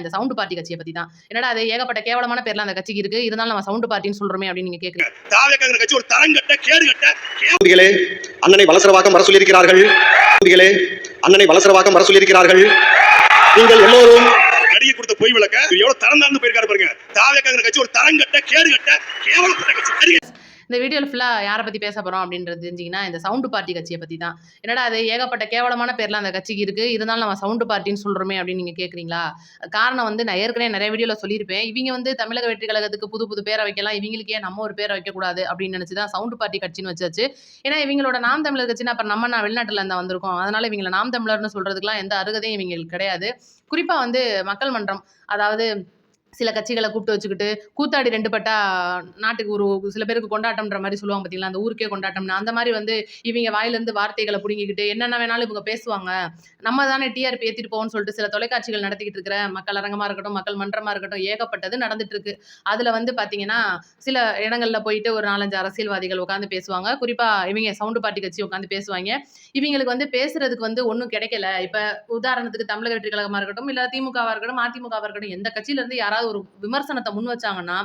இந்த sound party கட்சியை பத்தி தான். என்னடா அது ஏகப்பட்ட கேவலமான பேர்ல அந்த கட்சிக்கு இருக்கு. இருந்தாலும் நம்ம சவுண்ட் பார்ட்டின்னு சொல்றோமே அப்படின்னு நீங்க கேக்குறீங்க. கட்சி ஒரு தரங்கட்ட கேடுகட்ட அண்ணனை வலசரவாக்கம் வர சொல்லியிருக்கிறார்கள். அண்ணனை வலசரவாக்கம் வர சொல்லியிருக்கிறார்கள். நீங்கள் எல்லோரும் நடிகை கொடுத்த பொய் விளக்க எவ்வளவு தரம் தாழ்ந்து போயிருக்காரு பாருங்க. தாவேக்காங்கிற கட்சி ஒரு தரங்கட்ட கேடுகட்ட கேவலப்பட்ட கட்சி. இந்த வீடியோவில் ஃபுல்லாக யாரை பற்றி பேச போகிறோம் அப்படின்றது தெரிஞ்சிங்கன்னா இந்த சவுண்டு பார்ட்டி கட்சியை பற்றி தான் என்னடா அது ஏகப்பட்ட கேவலமான பேர்ல அந்த கட்சிக்கு இருக்குது இருந்தாலும் நம்ம சவுண்டு பார்ட்டின்னு சொல்கிறோமே அப்படின்னு நீங்கள் கேட்குறீங்களா காரணம் வந்து நான் ஏற்கனவே நிறைய வீடியோவில் சொல்லியிருப்பேன். இவங்க வந்து தமிழக வெற்றி கழகத்துக்கு புது புது பேரை வைக்கலாம். இவங்களுக்கே நம்ம ஒரு பேரை வைக்கக்கூடாது அப்படின்னு நினச்சி தான் சவுண்டு பார்ட்டி கட்சின்னு வச்சாச்சு. ஏன்னா இவங்களோட நாம் தமிழர் கட்சினா அப்புறம் நம்ம நான் வெளிநாட்டில் இருந்தால் வந்திருக்கோம். அதனால் இவங்களை நாம் தமிழர்னு சொல்கிறதுக்குலாம் எந்த அருகதையும் இவங்களுக்கு கிடையாது. குறிப்பாக வந்து மக்கள் மன்றம் அதாவது சில கட்சிகளை கூப்பிட்டு வச்சுக்கிட்டு கூத்தாடி ரெண்டு பட்டா நாட்டுக்கு ஒரு சில பேருக்கு கொண்டாட்டம்ன்ற மாதிரி சொல்லுவாங்க பார்த்தீங்களா அந்த ஊருக்கே கொண்டாட்டம்னு. அந்த மாதிரி வந்து இவங்க வாயிலேருந்து வார்த்தைகளை பிடுங்கிக்கிட்டு என்னென்ன வேணாலும் இவங்க பேசுவாங்க. நம்ம தானே டிஆர்பி ஏற்றிட்டு போவோம்னு சொல்லிட்டு சில தொலைக்காட்சிகள் நடத்திக்கிட்டு இருக்கிற மக்கள் அரங்கமாக இருக்கட்டும் மக்கள் மன்றமாக இருக்கட்டும் ஏகப்பட்டது நடந்துட்டு இருக்கு. அதில் வந்து பார்த்தீங்கன்னா சில இடங்களில் போயிட்டு ஒரு நாலஞ்சு அரசியல்வாதிகள் உட்காந்து பேசுவாங்க. குறிப்பாக இவங்க சவுண்டு பார்ட்டி கட்சி உட்காந்து பேசுவாங்க. இவங்களுக்கு வந்து பேசுறதுக்கு வந்து ஒன்றும் கிடைக்கல. இப்போ உதாரணத்துக்கு தமிழக வெற்றி கழகமாக இருக்கட்டும் இல்லை திமுகவாக இருக்கட்டும் அதிமுகவாக இருக்கட்டும் எந்த கட்சியிலேருந்து யாராவது ஒரு விமர்சனத்தை முன் வச்சாங்கன்னா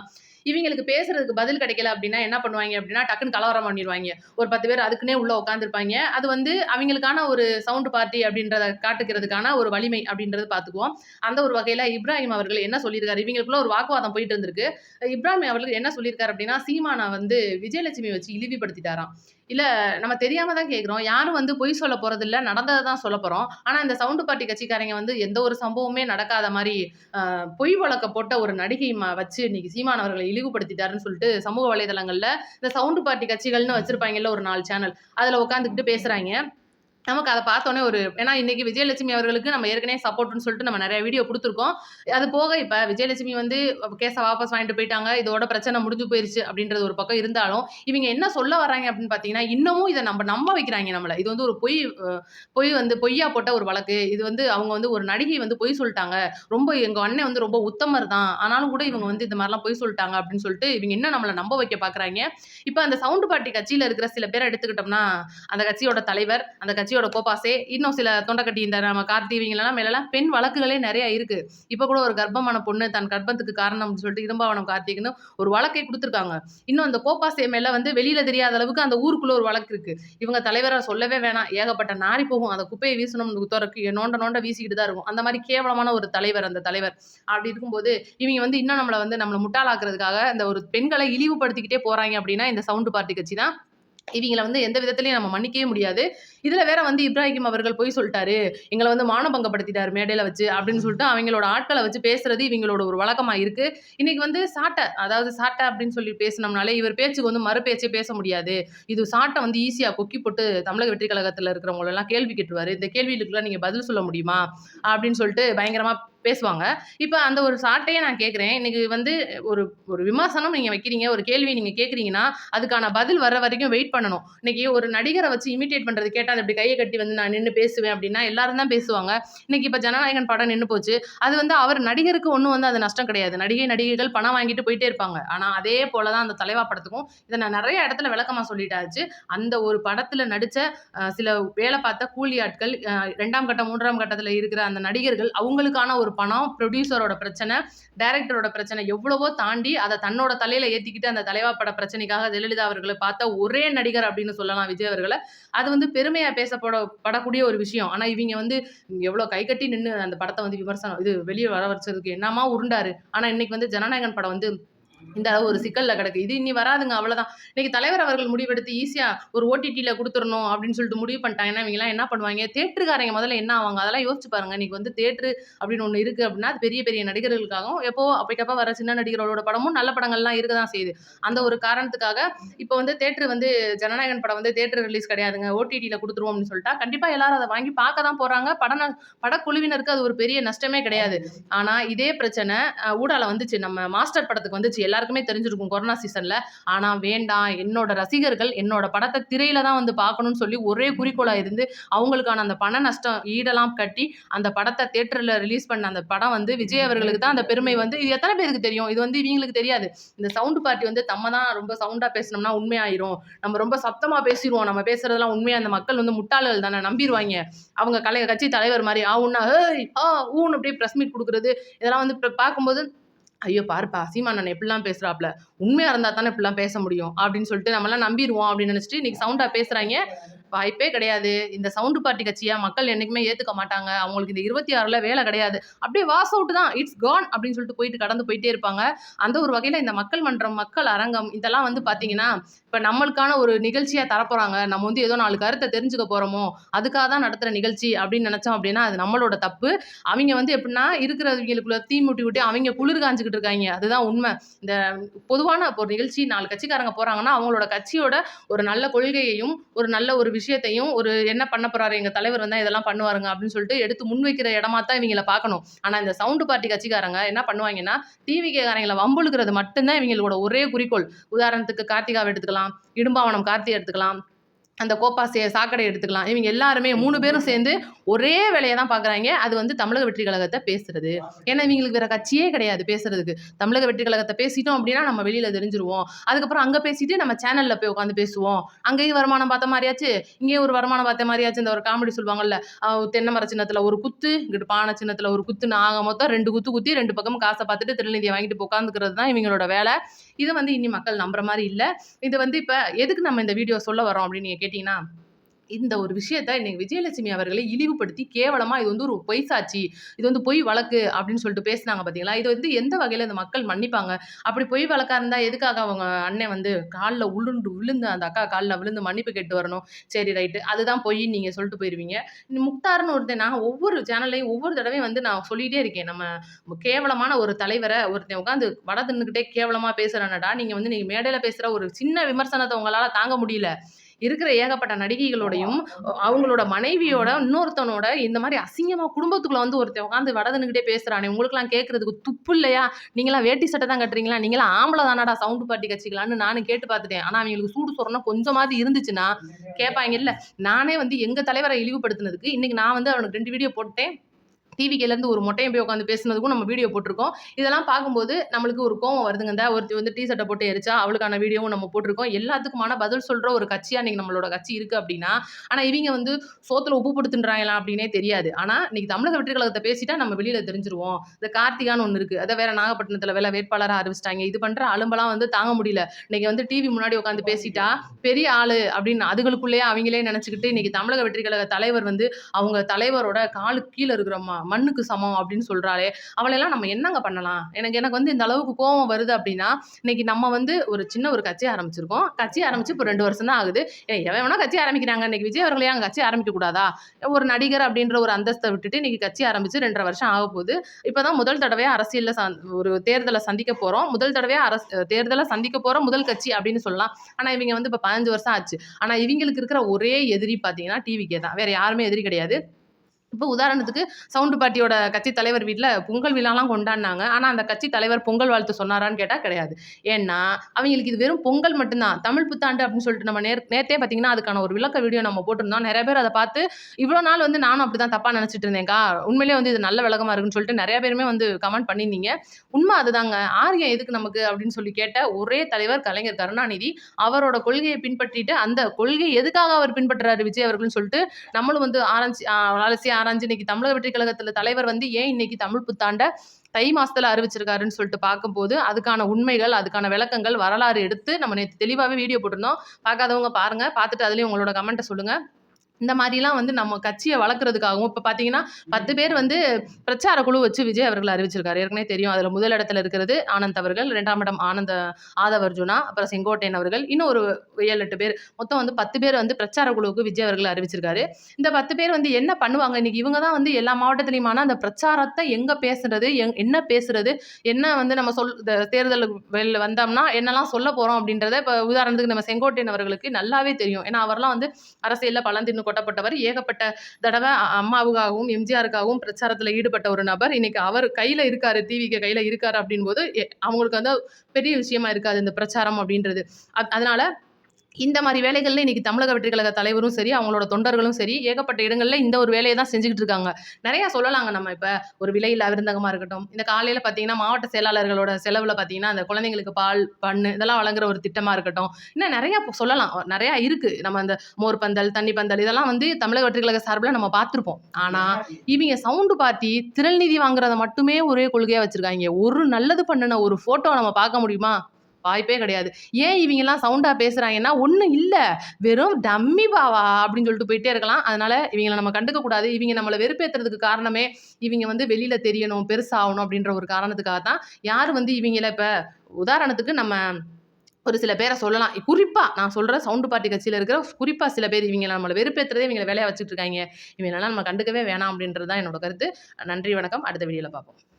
இவங்களுக்கு பேசுறதுக்கு பதில் கிடைக்கல அப்படின்னா என்ன பண்ணுவாங்க அப்படின்னா டக்குன்னு கலவரம் பண்ணிடுவாங்க. ஒரு பத்து பேர் அதுக்குன்னே உள்ள உட்காந்துருப்பாங்க அது வந்து அவங்களுக்கான ஒரு சவுண்ட் பார்ட்டி அப்படின்றத காட்டுக்கிறதுக்கான ஒரு வலிமை அப்படின்றது பார்த்துக்குவோம். அந்த ஒரு வகையில் இப்ராஹிம் அவர்கள் என்ன சொல்லியிருக்காரு? இவங்களுக்குள்ள ஒரு வாக்குவாதம் போயிட்டு இருந்திருக்கு. இப்ராஹிம் அவர்கள் என்ன சொல்லியிருக்காரு அப்படின்னா சீமானை வந்து விஜயலட்சுமி வச்சு இழிவுபடுத்திட்டாராம். இல்லை நம்ம தெரியாம தான் கேட்குறோம் யாரும் வந்து பொய் சொல்ல போகிறதில்ல நடந்ததை தான் சொல்ல போகிறோம் ஆனால் இந்த சவுண்டு பார்ட்டி கட்சிக்காரங்க வந்து எந்த ஒரு சம்பவமே நடக்காத மாதிரி பொய் வழக்க போட்ட ஒரு நடிகை ம- வச்சு இன்னைக்கு சீமான் அவர்களை இழிவுபடுத்திட்டாருன்னு சொல்லிட்டு சமூக வலைதளங்களில் இந்த சவுண்டு பார்ட்டி கட்சிகள்னு வச்சுருப்பாங்கல்ல ஒரு நாலு சேனல் அதில் உட்காந்துக்கிட்டு பேசுகிறாங்க நமக்கு அதை பார்த்தோன்னே ஒரு ஏன்னா இன்றைக்கி விஜயலட்சுமி அவர்களுக்கு நம்ம ஏற்கனவே சப்போர்ட்னு சொல்லிட்டு நம்ம நிறைய வீடியோ கொடுத்துருக்கோம். அது போக இப்போ விஜயலட்சுமி வந்து கேஸை வாபஸ் வாங்கிட்டு போயிட்டாங்க இதோட பிரச்சனை முடிஞ்சு போயிருச்சு அப்படின்றது ஒரு பக்கம் இருந்தாலும் இவங்க என்ன சொல்ல வராங்க அப்படின்னு பார்த்தீங்கன்னா இன்னமும் இதை நம்ம நம்ப வைக்கிறாங்க நம்மளை. இது வந்து ஒரு பொய் பொய் வந்து பொய்யா போட்ட ஒரு வழக்கு. இது வந்து அவங்க வந்து ஒரு நடிகை வந்து பொய் சொல்லிட்டாங்க. ரொம்ப எங்கள் அண்ணன் வந்து ரொம்ப உத்தமர் தான். ஆனாலும் கூட இவங்க வந்து இந்த மாதிரிலாம் பொய் சொல்லிட்டாங்க அப்படின்னு சொல்லிட்டு இவங்க என்ன நம்மளை நம்ப வைக்க பார்க்குறாங்க இப்போ அந்த சவுண்டு பார்ட்டி கட்சியில் இருக்கிற சில பேரை எடுத்துக்கிட்டோம்னா அந்த கட்சியோட தலைவர் அந்த கட்சி கட்சியோட கோபாசே இன்னும் சில தொண்டக்கட்டி இந்த நம்ம கார்த்தி இவங்களெல்லாம் மேலெல்லாம் பெண் வழக்குகளே நிறைய இருக்கு. இப்போ கூட ஒரு கர்ப்பமான பொண்ணு தன் கர்ப்பத்துக்கு காரணம் அப்படின்னு சொல்லிட்டு இரும்பாவனம் கார்த்திக்னு ஒரு வழக்கை கொடுத்துருக்காங்க. இன்னும் அந்த கோபாசே மேல வந்து வெளியில தெரியாத அளவுக்கு அந்த ஊருக்குள்ள ஒரு வழக்கு இருக்கு. இவங்க தலைவரை சொல்லவே வேணாம். ஏகப்பட்ட நாரி போகும். அந்த குப்பையை வீசணும் துறக்கு நோண்ட நோண்ட வீசிக்கிட்டு தான் இருக்கும். அந்த மாதிரி கேவலமான ஒரு தலைவர் அந்த தலைவர். அப்படி இருக்கும்போது இவங்க வந்து இன்னும் நம்மளை வந்து நம்மளை முட்டாளாக்குறதுக்காக இந்த ஒரு பெண்களை இழிவுபடுத்திக்கிட்டே போறாங்க அப்படின்னா இந்த சவுண்டு பார்ட்டி கட்சி தான் இவங்களை வந்து எந்த விதத்துலையும் நம்ம மன்னிக்கவே முடியாது. இதில் வேற வந்து இப்ராஹிம் அவர்கள் போய் சொல்லிட்டாரு. எங்களை வந்து மானபங்கப்படுத்திட்டார் மேடையில் வச்சு அப்படின்னு சொல்லிட்டு அவங்களோட ஆட்களை வச்சு பேசுறது இவங்களோட ஒரு வழக்கமாக இருக்கு. இன்னைக்கு வந்து சாட்டை அதாவது சாட்டை அப்படின்னு சொல்லி பேசினோம்னாலே இவர் பேச்சுக்கு வந்து மறு பேச்சே பேச முடியாது. இது சாட்டை வந்து ஈஸியாக கொக்கி போட்டு தமிழக வெற்றி கழகத்தில் இருக்கிறவங்களெல்லாம் கேள்வி கேட்டுருவாரு. இந்த கேள்விகளுக்குலாம் நீங்கள் பதில் சொல்ல முடியுமா? அப்படின்னு சொல்லிட்டு பயங்கரமாக பேசுவாங்க. இப்போ அந்த ஒரு சாட்டையே நான் கேட்குறேன் இன்றைக்கி வந்து ஒரு ஒரு விமர்சனம் நீங்கள் வைக்கிறீங்க ஒரு கேள்வி நீங்கள் கேட்குறீங்கன்னா அதுக்கான பதில் வர வரைக்கும் வெயிட் பண்ணணும். இன்றைக்கி ஒரு நடிகரை வச்சு இமிட்டேட் பண்ணுறது கேட்டால் அது இப்படி கையை கட்டி வந்து நான் நின்று பேசுவேன் அப்படின்னா எல்லாரும் தான் பேசுவாங்க. இன்றைக்கி இப்போ ஜனநாயகன் படம் நின்று போச்சு. அது வந்து அவர் நடிகருக்கு ஒன்றும் வந்து அது நஷ்டம் கிடையாது. நடிகை நடிகைகள் பணம் வாங்கிட்டு போயிட்டே இருப்பாங்க. ஆனால் அதே போல தான் அந்த தலைவா படத்துக்கும். இதை நான் நிறைய இடத்துல விளக்கமாக சொல்லிட்டாச்சு. அந்த ஒரு படத்தில் நடித்த சில வேலை பார்த்த கூலி ஆட்கள் ரெண்டாம் கட்டம் மூன்றாம் கட்டத்தில் இருக்கிற அந்த நடிகர்கள் அவங்களுக்கான ஒரு பணம் ப்ரொடியூசரோட பிரச்சனை டைரக்டரோட பிரச்சனை எவ்வளவோ தாண்டி அதை தன்னோட தலையில ஏத்திக்கிட்டு அந்த தலைவா பட பிரச்சனைக்காக ஜெயலலிதா அவர்களை பார்த்த ஒரே நடிகர் அப்படின்னு சொல்லலாம் விஜய் அவர்களை. அது வந்து பெருமையா பேசப்பட படக்கூடிய ஒரு விஷயம். ஆனா இவங்க வந்து எவ்வளவு கை கட்டி நின்று அந்த படத்தை வந்து விமர்சனம் இது வெளியே வர வச்சதுக்கு என்னமா உருண்டாரு. ஆனா இன்னைக்கு வந்து ஜனநாயகன் படம் வந்து இந்த அளவு ஒரு சிக்கல்ல கிடக்கு. இது இனி வராதுங்க அவ்வளவுதான். இன்னைக்கு தலைவர் அவர்கள் முடிவெடுத்து ஈஸியா ஒரு ஓடிடியில கொடுத்துடணும் அப்படின்னு சொல்லிட்டு முடிவு பண்ணிட்டாங்கன்னா இவங்கலாம் என்ன பண்ணுவாங்க? தேட்டருக்காரங்க முதல்ல என்ன ஆவாங்க? அதெல்லாம் யோசிச்சு பாருங்க. இன்னைக்கு வந்து தேட்டரு அப்படின்னு ஒன்று இருக்கு அப்படின்னா அது பெரிய பெரிய நடிகர்களுக்காகவும் எப்போ அப்பக்கப்போ வர சின்ன நடிகர்களோட படமும் நல்ல படங்கள்லாம் இருக்க தான் செய்யுது. அந்த ஒரு காரணத்துக்காக இப்போ வந்து தேட்டரு வந்து ஜனநாயகன் படம் வந்து தேட்டர் ரிலீஸ் கிடையாதுங்க. ஓடிடியில் கொடுத்துருவோம் அப்படின்னு சொல்லிட்டா கண்டிப்பாக எல்லாரும் அதை வாங்கி பார்க்க தான் போகிறாங்க பட படக்குழுவினருக்கு அது ஒரு பெரிய நஷ்டமே கிடையாது. ஆனால் இதே பிரச்சனை ஊடால வந்துச்சு. நம்ம மாஸ்டர் படத்துக்கு வந்துச்சு. எல்லாருக்குமே தெரிஞ்சிருக்கும் கொரோனா சீசன்ல. ஆனா வேண்டாம், என்னோட ரசிகர்கள் என்னோட படத்தை திரையில தான் வந்து பார்க்கணும்னு சொல்லி ஒரே குறிக்கோளா இருந்து, அவங்களுக்கான அந்த பண நஷ்டம் ஈடெல்லாம் கட்டி, அந்த படத்தை தியேட்டர்ல ரிலீஸ் பண்ண அந்த படம் வந்து விஜய் அவர்களுக்கு தான் அந்த பெருமை வந்து இது எத்தனை பேருக்கு தெரியும்? இது வந்து இவங்களுக்கு தெரியாது. இந்த சவுண்ட் பார்ட்டி வந்து நம்ம தான் ரொம்ப சவுண்டா பேசுனோம்னா உண்மையாயிரும். நம்ம ரொம்ப சத்தமா பேசிடுவோம் நம்ம பேசுறதெல்லாம் உண்மையா அந்த மக்கள் வந்து முட்டாள்கள் தானே நம்பிடுவாங்க அவங்க கலை கட்சி தலைவர் மாதிரி ஆ ஊன்னா, ஆ ஊன்னு அப்படியே ப்ரெஸ் மீட் கொடுக்குறது இதெல்லாம் வந்து பார்க்கும்போது, ஐயோ! பாருப்பா சீமான் நான் எப்படிலாம் பேசுகிறாப்ல உண்மையாக இருந்தால் தானே இப்படிலாம் பேச முடியும். அப்படின்னு சொல்லிட்டு நம்மலாம் நம்பிடுவோம் அப்படின்னு நினச்சிட்டு இன்றைக்கி சவுண்டாக பேசுகிறாங்க வாய்ப்பே கிடையாது. இந்த சவுண்டு பார்ட்டி கட்சியை மக்கள் என்னைக்குமே ஏற்றுக்க மாட்டாங்க. அவங்களுக்கு இந்த இருபத்தி ஆறில் வேலை கிடையாது. அப்படியே வாஸ் அவுட் தான். இட்ஸ் கான் அப்படின்னு சொல்லிட்டு போயிட்டு கடந்து போயிட்டே இருப்பாங்க. அந்த ஒரு வகையில் இந்த மக்கள் மன்றம், மக்கள் அரங்கம் இதெல்லாம் வந்து பார்த்தீங்கன்னா, இப்போ நம்மளுக்கான ஒரு நிகழ்ச்சியாக தரப்போகிறாங்க நம்ம வந்து ஏதோ நாலு கருத்தை தெரிஞ்சுக்க போகிறோமோ அதுக்காக தான் நடத்துகிற நிகழ்ச்சி அப்படின்னு நினச்சோம் அப்படின்னா, அது நம்மளோட தப்பு. அவங்க வந்து எப்படின்னா, இருக்கிறவங்களுக்குள்ள தீ முட்டி விட்டு அவங்க குளிர் காஞ்சிக்கிட்டு இருக்காங்க அதுதான் உண்மை இந்த பொதுவான இப்போ ஒரு நிகழ்ச்சி நாலு கட்சிக்காரங்க போகிறாங்கன்னா அவங்களோட கட்சியோட ஒரு நல்ல கொள்கையையும், ஒரு நல்ல ஒரு விஷயம் விஷயத்தையும், ஒரு என்ன பண்ண போறாரு எங்க தலைவர் வந்தா இதெல்லாம் பண்ணுவாருங்க அப்படின்னு சொல்லிட்டு எடுத்து முன்வைக்கிற இடமா தான் இவங்களை பார்க்கணும். ஆனா இந்த சவுண்டு பார்ட்டி கட்சிக்காரங்க என்ன பண்ணுவாங்கன்னா டிவிக்காரங்களை வம்புழுக்கிறது மட்டும்தான் இவங்களோட ஒரே குறிக்கோள். உதாரணத்துக்கு கார்த்திகாவை எடுத்துக்கலாம். இடும்பாவனம் கார்த்திகை எடுத்துக்கலாம். அந்த கோப்பா சே சாக்கடை எடுத்துக்கலாம். இவங்க எல்லாருமே மூணு பேரும் சேர்ந்து ஒரே வேலையை தான் பார்க்குறாங்க அது வந்து தமிழக வெற்றி கழகத்தை பேசுறது. ஏன்னா இவங்களுக்கு வேற கட்சியே கிடையாது பேசுறதுக்கு. தமிழக வெற்றி கழகத்தை பேசிட்டோம் அப்படின்னா, நம்ம வெளியில தெரிஞ்சுருவோம். அதுக்கப்புறம் அங்கே பேசிட்டு நம்ம சேனல்ல போய் உட்காந்து பேசுவோம். அங்கேயும் வருமானம் பார்த்த மாதிரியாச்சு இங்கேயும் ஒரு வருமானம் பார்த்த மாதிரியாச்சு இந்த ஒரு காமெடி சொல்லுவாங்கல்ல, தென்னை மர சின்னத்துல ஒரு குத்து, இங்கிட்டு பானை சின்னத்துல ஒரு குத்துன்னு ஆக மொத்தம் ரெண்டு குத்து குத்தி ரெண்டு பக்கமும் காசை பார்த்துட்டு திருநிதியை வாங்கிட்டு உட்காந்துக்கிறது தான் இவங்களோட வேலை இதை வந்து இனி மக்கள் நம்புற மாதிரி இல்லை இது வந்து இப்போ எதுக்கு நம்ம இந்த வீடியோ சொல்ல வரோம் அப்படின்னு கேட்டிங்கன்னா இந்த ஒரு விஷயத்த இன்னைக்கு விஜயலட்சுமி அவர்களை இழிவுபடுத்தி கேவலமா இது வந்து ஒரு பொய் சாட்சி. இது வந்து பொய் வழக்கு அப்படின்னு சொல்லிட்டு பேசுனாங்க பார்த்தீங்களா? இது வந்து எந்த வகையில இந்த மக்கள் மன்னிப்பாங்க? அப்படி பொய் வழக்கா இருந்தா எதுக்காக அவங்க அண்ணன் வந்து காலில் உளுண்டு விழுந்து அந்த அக்கா காலில் விழுந்து மன்னிப்பு கேட்டு வரணும். சரி ரைட்டு. அதுதான் பொய் நீங்க சொல்லிட்டு போயிருவீங்க. முக்தார்னு ஒருத்தன் நான் ஒவ்வொரு சேனல்லையும் ஒவ்வொரு தடவையும் வந்து நான் சொல்லிட்டே இருக்கேன். நம்ம கேவலமான ஒரு தலைவரை ஒருத்தன் உட்காந்து வட தின்னுக்கிட்டே கேவலமா பேசுகிறேன்னடா நீங்க வந்து நீங்க மேடையில பேசுற ஒரு சின்ன விமர்சனத்தை உங்களால தாங்க முடியல. இருக்கிற ஏகப்பட்ட நடிகைகளோடையும், அவங்களோட மனைவியோட இன்னொருத்தனோட இந்த மாரி அசிங்கமா குடும்பத்துக்குள்ள வந்து ஒருத்தன் உட்காந்து வடை தின்னுக்கிட்டே பேசுறானே, உங்களுக்கெல்லாம் கேட்கறதுக்கு துப்பு இல்லையா? நீங்கலாம் வேட்டி சட்டை தான் கட்டுறீங்களா? நீங்கலாம் ஆம்பள தானடா சவுண்ட் பார்ட்டி கட்சிகளான்னு நானும் கேட்டு பார்த்துட்டேன். ஆனா அவிங்களுக்கு சூடு சொரணம் கொஞ்சமாவது இருந்துச்சுன்னா, கேட்பாய்ங்கல்ல. நானே வந்து எங்க தலைவர இழிவுபடுத்தினதுக்கு இன்னைக்கு நான் வந்து அவனுக்கு 2 வீடியோ போட்டேன். டிவிக்கிலேருந்து ஒரு மொட்டையை போய் உட்காந்து பேசுனதுக்கும் நம்ம வீடியோ போட்டிருக்கோம். இதெல்லாம் பார்க்கும்போது நம்மளுக்கு ஒரு கோவம் வருதுங்க. இந்த ஒருத்தி வந்து டீ சட்டை போட்டு எரிச்சா, அவளுக்கான வீடியோவும் நம்ம போட்டிருக்கோம். எல்லாத்துக்குமான பதில் சொல்கிற ஒரு கட்சியாக இன்னைக்கு நம்மளோட கட்சி இருக்கு அப்படின்னா, ஆனால் இவங்க வந்து சோத்தில் உப்பு படுத்துன்றாங்களா அப்படின்னே தெரியாது. ஆனால் இன்னைக்கு தமிழக வெற்றி பேசிட்டா நம்ம வெளியில் தெரிஞ்சுருவோம். இந்த கார்த்திகான்னு ஒன்று இருக்குது அதை வேறு நாகப்பட்டினத்தில் வேலை வேட்பாளராக ஆரம்பிச்சிட்டாங்க இது பண்ணுற அலும்பெல்லாம் வந்து தாங்க முடியல. இன்றைக்கி வந்து டிவி முன்னாடி உட்காந்து பேசிட்டா, பெரிய ஆள் அப்படின்னு அதுகளுக்குள்ளேயே அவங்களே நினச்சிக்கிட்டு இன்றைக்கி தமிழக வெற்றி கழக தலைவர் வந்து அவங்க தலைவரோட காலுக்கு கீழே இருக்கிறோமா மண்ணுக்கு சமம் அப்படின்னு சொல்கிறாளே அவளையெல்லாம் நம்ம என்னங்க பண்ணலாம்? எனக்கு எனக்கு வந்து இந்த அளவுக்கு கோவம் வருது அப்படின்னா, இன்னைக்கு நம்ம வந்து ஒரு சின்ன ஒரு கட்சி ஆரம்பிச்சிருக்கோம். கட்சி ஆரம்பிச்சு இப்போ ரெண்டு வருஷம் தான் ஆகுது. எவன் வேணா கட்சி ஆரம்பிக்கிறாங்க. இன்னைக்கு விஜய் அவர்கள் அங்கே கட்சி ஆரம்பிக்க கூடாதா? ஒரு நடிகர் அப்படின்ற ஒரு அந்தஸ்தை விட்டுட்டு இன்னைக்கு கட்சி ஆரம்பிச்சு ரெண்டரை வருஷம் ஆக போகுது இப்போ தான் முதல் தடவையாக அரசியலில் சந் ஒரு தேர்தலை சந்திக்க போகிறோம் முதல் தடவையாக அரசு தேர்தலை சந்திக்க போகிறோம் முதல் கட்சி அப்படின்னு சொல்லலாம். ஆனால் இவங்க வந்து இப்போ பதினஞ்சு வருஷம் ஆச்சு. ஆனால் இவங்களுக்கு இருக்கிற ஒரே எதிரி பார்த்தீங்கன்னா, டிவிக்கே தான். வேறு யாருமே எதிரி கிடையாது. இப்போ உதாரணத்துக்கு சவுண்டு பார்ட்டியோட கட்சி தலைவர் வீட்டில் பொங்கல் விழாலாம் கொண்டாடினாங்க ஆனால் அந்த கட்சி தலைவர் பொங்கல் வாழ்த்து சொன்னாரான்னு கேட்டால் கிடையாது. ஏன்னா, அவங்களுக்கு இது வெறும் பொங்கல் மட்டும்தான் தமிழ் புத்தாண்டு அப்படின்னு சொல்லிட்டு நம்ம நேர் நேத்தே பார்த்தீங்கன்னா, அதுக்கான ஒரு விளக்க வீடியோ நம்ம போட்டிருந்தோம். நிறைய பேர் அதை பார்த்து, இவ்வளோ நாள் வந்து நானும் அப்படிதான் தப்பாக நினச்சிட்டு இருந்தேங்க்கா உண்மையிலே வந்து இது நல்ல விளக்கமாக இருக்குன்னு சொல்லிட்டு நிறைய பேருமே வந்து கமெண்ட் பண்ணியிருந்தீங்க. உண்மை அதுதாங்க. ஆரியம் எதுக்கு நமக்கு அப்படின்னு சொல்லி கேட்ட ஒரே தலைவர் கலைஞர் கருணாநிதி. அவரோட கொள்கையை பின்பற்றிட்டு, அந்த கொள்கை எதுக்காக அவர் பின்பற்றுறாரு விஜய் அவர்கள்னு சொல்லிட்டு, நம்மளும் வந்து ஆரம்பிச்சு அ அலசி ஆராய்ஞ்சு இன்னைக்கு தமிழக வெற்றி கழகத்தில் தலைவர் வந்து ஏன் இன்னைக்கு தமிழ் புத்தாண்ட தை மாசத்துல அறிவிச்சிருக்காருன்னு சொல்லிட்டு பார்க்கும்போது, அதுக்கான உண்மைகள், அதுக்கான விளக்கங்கள், வரலாறு எடுத்து நம்ம நேற்று தெளிவாகவே வீடியோ போட்டிருந்தோம். பார்க்காதவங்க பாருங்க. பார்த்துட்டு அதுலேயும் உங்களோட கமெண்ட்டை சொல்லுங்க. இந்த மாரிலாம் வந்து நம்ம கட்சிய வளர்க்கறதுக்காகவும் இப்ப பார்த்தீங்கன்னா, 10 பேர் வந்து பிரச்சார குழு வச்சு விஜய் அவர்கள் அறிவிச்சிருக்காரு. ஏற்கனவே தெரியும். அதுல முதல் இடத்துல இருக்கிறது ஆனந்த் அவர்கள், 2ஆம் இடம் ஆனந்த ஆதவ் அர்ஜுனா, அப்புறம் செங்கோட்டையன் அவர்கள், இன்னும் ஒரு 7, 8 பேர். மொத்தம் வந்து 10 பேர் வந்து பிரச்சார குழுவுக்கு விஜய் அவர்கள் அறிவிச்சிருக்காரு. இந்த 10 பேர் வந்து என்ன பண்ணுவாங்க? இன்னைக்கு இவங்க தான் வந்து எல்லா மாவட்டத்திலயுமான அந்த பிரச்சாரத்த எங்க பேசுறது? எங் என்ன பேசுறது? என்ன வந்து நம்ம சொல் தேர்தல் வெளில வந்தோம்னா, என்னலாம் சொல்ல போறோம் அப்படின்றத இப்ப உதாரணத்துக்கு நம்ம செங்கோட்டையன் அவர்களுக்கு நல்லாவே தெரியும். ஏன்னா அவர்லாம் வந்து அரசியல்ல பழம் தின்னு கொட்டப்பட்டவர் ஏகப்பட்ட தடவை அம்மாவுக்காகவும், எம்ஜிஆருக்காகவும் பிரச்சாரத்துல ஈடுபட்ட ஒரு நபர். இன்னைக்கு அவர் கையில இருக்காரு, டிவிக்கு கையில இருக்காரு அப்படின்போது, எ அவங்களுக்கு வந்து பெரிய விஷயமா இருக்காது இந்த பிரச்சாரம் அப்படின்றது. அதனால இந்த மாதிரி வேலைகளில் இன்றைக்கி தமிழக வெற்றிக் கழக தலைவரும் சரி, அவங்களோட தொண்டர்களும் சரி, ஏகப்பட்ட இடங்களில் இந்த ஒரு வேலையை தான் செஞ்சுக்கிட்டு இருக்காங்க. நிறையா சொல்லலாங்க நம்ம இப்போ ஒரு விலையில்லா விருந்தகமாக இருக்கட்டும், இந்த காலையில் பார்த்தீங்கன்னா, மாவட்ட செயலாளர்களோட செலவில் பார்த்தீங்கன்னா, அந்த குழந்தைங்களுக்கு பால், பண்ணு இதெல்லாம் வழங்குற ஒரு திட்டமாக இருக்கட்டும். இன்னும் நிறையா சொல்லலாம். நிறையா இருக்குது நம்ம அந்த மோர் பந்தல், தண்ணி பந்தல் இதெல்லாம் வந்து தமிழக வெற்றிக் கழக நம்ம பார்த்துருப்போம். ஆனால் இவங்க சவுண்டு பார்ட்டி திரள் நிதி வாங்குறத மட்டுமே ஒரே கொள்கையாக வச்சுருக்காங்க ஒரு நல்லது பண்ணுன ஒரு ஃபோட்டோ நம்ம பார்க்க முடியுமா? வாய்ப்பே கிடையாது. ஏன் இவங்கெல்லாம் சவுண்டாக பேசுகிறாங்கன்னா ஒன்றும் இல்லை வெறும் டம்மி பாவா அப்படின்னு சொல்லிட்டு போயிட்டே இருக்கலாம். அதனால் இவங்களை நம்ம கண்டுக்க கூடாது. இவங்க நம்மளை வெறுப்பேற்றுறதுக்கு காரணமே, இவங்க வந்து வெளியில் தெரியணும், பெருசாகணும் அப்படின்ற ஒரு காரணத்துக்காக தான். யார் வந்து இவங்கள இப்போ உதாரணத்துக்கு நம்ம ஒரு சில பேரை சொல்லலாம். குறிப்பாக நான் சொல்கிற சவுண்டு பார்ட்டி கட்சியில் இருக்கிற குறிப்பாக சில பேர் இவங்க நம்மளை வெறுப்பேற்றுறதே இவங்களை வேலையை வச்சுட்டு இருக்காங்க இவங்களெல்லாம் நம்ம கண்டுக்கவே வேணாம் அப்படின்றது தான் என்னோட கருத்து. நன்றி, வணக்கம். அடுத்த வீடியோவில் பார்ப்போம்.